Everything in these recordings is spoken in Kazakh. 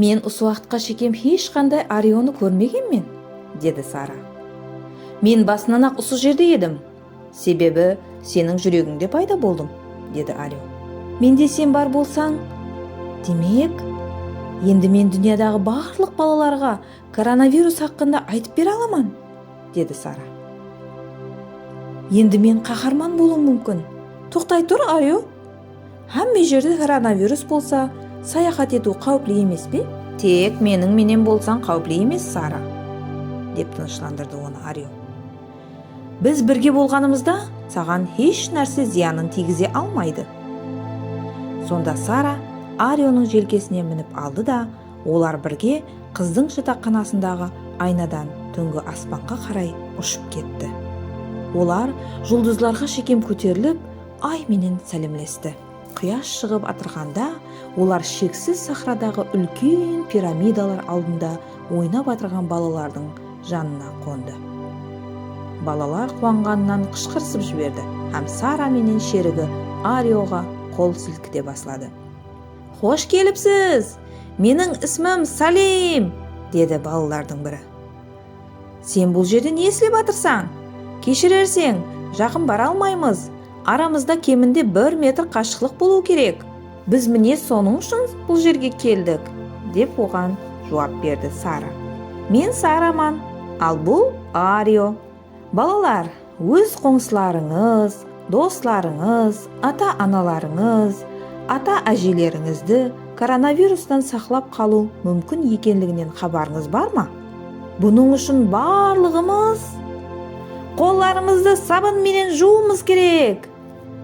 мен осы уақытқа шекем ешқандай арионы көрмегенмен деді сара. Мен басынан ақ осы жерде едім. Себебі сенің жүрегіңде пайда болдым деді арио менде сен бар болсаң демек енді мен дүниядағы барлық балаларға коронавирус хақында айтып бере аламын деді сара. Енді мен қаһарман болуым мүмкін. Тоқтай тұр арио hamma жерде коронавирус болса саяхат ету қауіпті емес пе? Тек менің менен болсаң қауіпті емес сара деп тыныштандырды оны арио біз бірге болғанымызда саған еш нәрсе зиянын тигізе алмайды. Сонда сара арионың желкесіне мініп алды да олар бірге қыздың жатақханасындағы айнадан түнгі аспанға қарай ұшып кетті. Олар жұлдызларға шекем көтеріліп айменен сәлемлесті құяш шығып атырғанда олар шексіз сахрадағы үлкен пирамидалар алдында ойнап атырған балалардың жанына қонды. Балалар қуанғанынан қышқырысып жіберді һәм сара менен шерігі ариоға қол сілкіте бастады. Қош келіпсіз! Менің ісмім салим! деді балалардың бірі. Сен бұл жерде не істеп жатырсың кешірерсең жақын бара алмаймыз! Арамызда кемінде бір метр қашықтық болу керек. Біз міне соның үшін бұл жерге келдік деп оған жауап берді сара. Мен сараман ал бұл арио. Балалар өз қоңсыларыңыз достарыңыз ата аналарыңыз ата әжелеріңізді коронавирустан сақлап қалу мүмкін екенлігінен хабарыңыз бар ма? Бұның үшін барлығымыз қолдарымызды сабынменен жууымыз керек.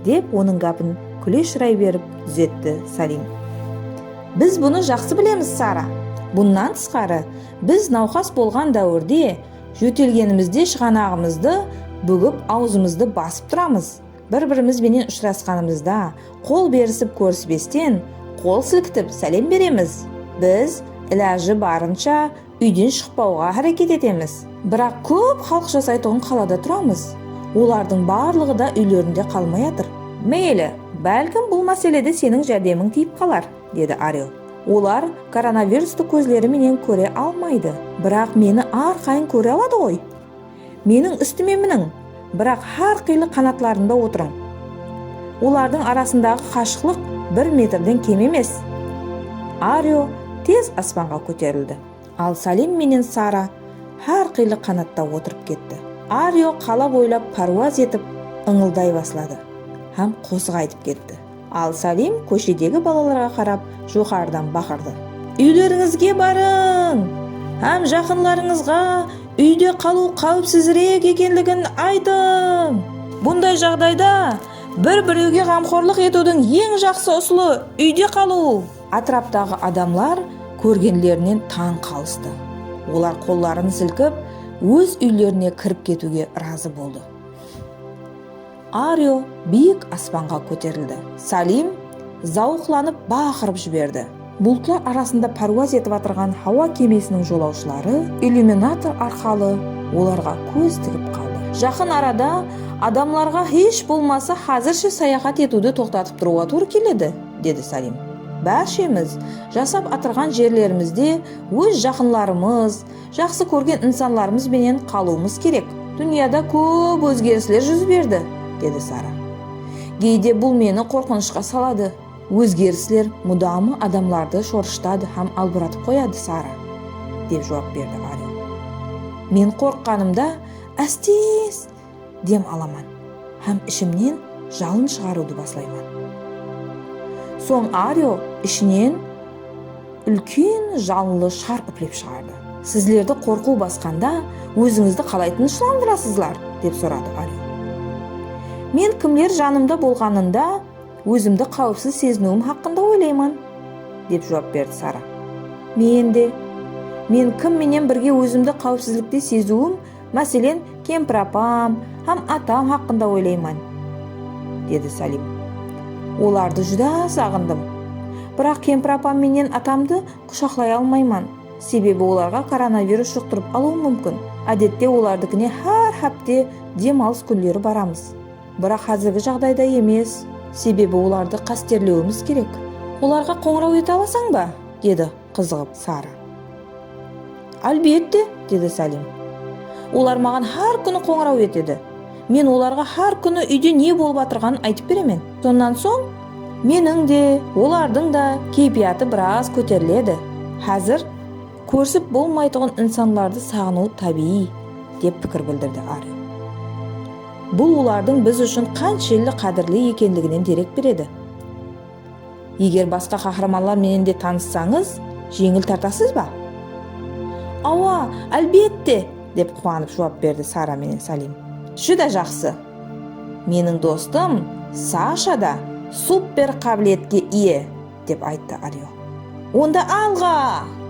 Деп оның гәпін күле шырай беріп түзетті салим. Біз бұны жақсы білеміз сара. Бұнан тысқары біз науқас болған дәуірде жөтелгенімізде шығанағымызды бүгіп аузымызды басып тұрамыз. Бір бірімізбенен ұшырасқанымызда қол берісіп көріспестен қол сілкітіп сәлем береміз. Біз іләжі барынша үйден шықпауға әрекет етеміз. Бірақ көп халық жасайтұғын қалада тұрамыз. Олардың барлығы да үйлерінде қалмай жатыр мейлі бәлкім бұл мәселеде сенің жәрдемің тиіп қалар деді арио олар коронавирусты көзлеріменен көре алмайды бірақ мені арқайын көре алады ғой. Менің үстіме мінің бірақ har қилы қанатларында отырың олардың арасындағы қашықтық бір метрден кем емес. Арио тез аспанға көтерілді. Ал салим менен сара har қилы қанатта отырып кетті. Арио қала бойлап паруаз етіп ыңылдай бастады. Һәм қозғайтып кетті. Ал салим көшедегі балаларға қарап жоғарыдан бақырды. Үйлеріңізге барың һәм жақындарыңызға үйде қалу қауіпсізірек екенлігін айтың. Бұндай жағдайда бір біреуге қамқорлық етудің ең жақсы ұсылы үйде қалу. Атраптағы адамлар көргенлерінен таң қалысты. Олар қолдарын сілкіп өз үйлеріне кіріп кетуге разы болды. Арио биік аспанға көтерілді. Салим зауқланып бақырып жіберді. Бұлтлар арасында паруаз етіп отырған хауа кемесінің жолаушылары иллюминатор арқалы оларға көз тігіп қалды. Жақын арада адамларға еш болмаса қазірше саяхат етуді тоқтатып тұруға тура келеді деді салим. Бәршеміз жасап атырған жерлерімізде өз жақынларымыз жақсы көрген инсанларымызбенен қалуымыз керек. Дүнияда көп өзгерістер жүз берді деді сара. Кейде бұл мені қорқынышқа салады. Өзгерістер мұдамы адамларды шорыштады һәм албыратып қояды сара деп жауап берді арио мен қорыққанымда әстес дем аламан һәм ішімнен жалын шығаруды баслайман соң арио ішінен үлкен жалынлы шар үплеп шығарды. Сіздерді қорқу басқанда өзіңізді қалай тыныштандырасыздар деп сұрады арио. Мен кімлер жанымда болғанында өзімді қауіпсіз сезінуім хақында ойлаймын деп жауап берді сара. Мен де мен кімменен бірге өзімді қауіпсіздікте сезуім мәселен кемпір апам һәм атам хақында ойлаймын деді салим оларды жүдә сағындым. Бірақ кемпір апам менен атамды құшақлай алмаймын. Себебі оларға коронавирус жұқтырып алуы мүмкін. Әдетте олардікіне әр хәпте демалыс күндері барамыз. Бірақ қазіргі жағдайда емес. Себебі оларды қастерлеуіміз керек. Оларға қоңырау ете аласың ба? деді қызығып сара. Әлбетте деді сәлим олар маған һәр күні қоңырау етеді. Мен оларға һәр күні үйде не болып жатырғанын айтып беремін. Сонан соң менің де олардың да кейпияты біраз көтеріледі. Қазір көрісіп болмайтұғын инсандарды сағыну табиғи деп пікір білдірді ари бұл олардың біз үшін қаншелі қадірлі екендігінен дерек береді. Егер басқа қаһарманлар менен де таныссаңыз жеңіл тартасыз ба? Ауа әлбетте деп қуанып жауап берді сара менен салим. Жүдә жақсы. Менің достым саша да супер қабілетке ие деп айтты арио онда алға!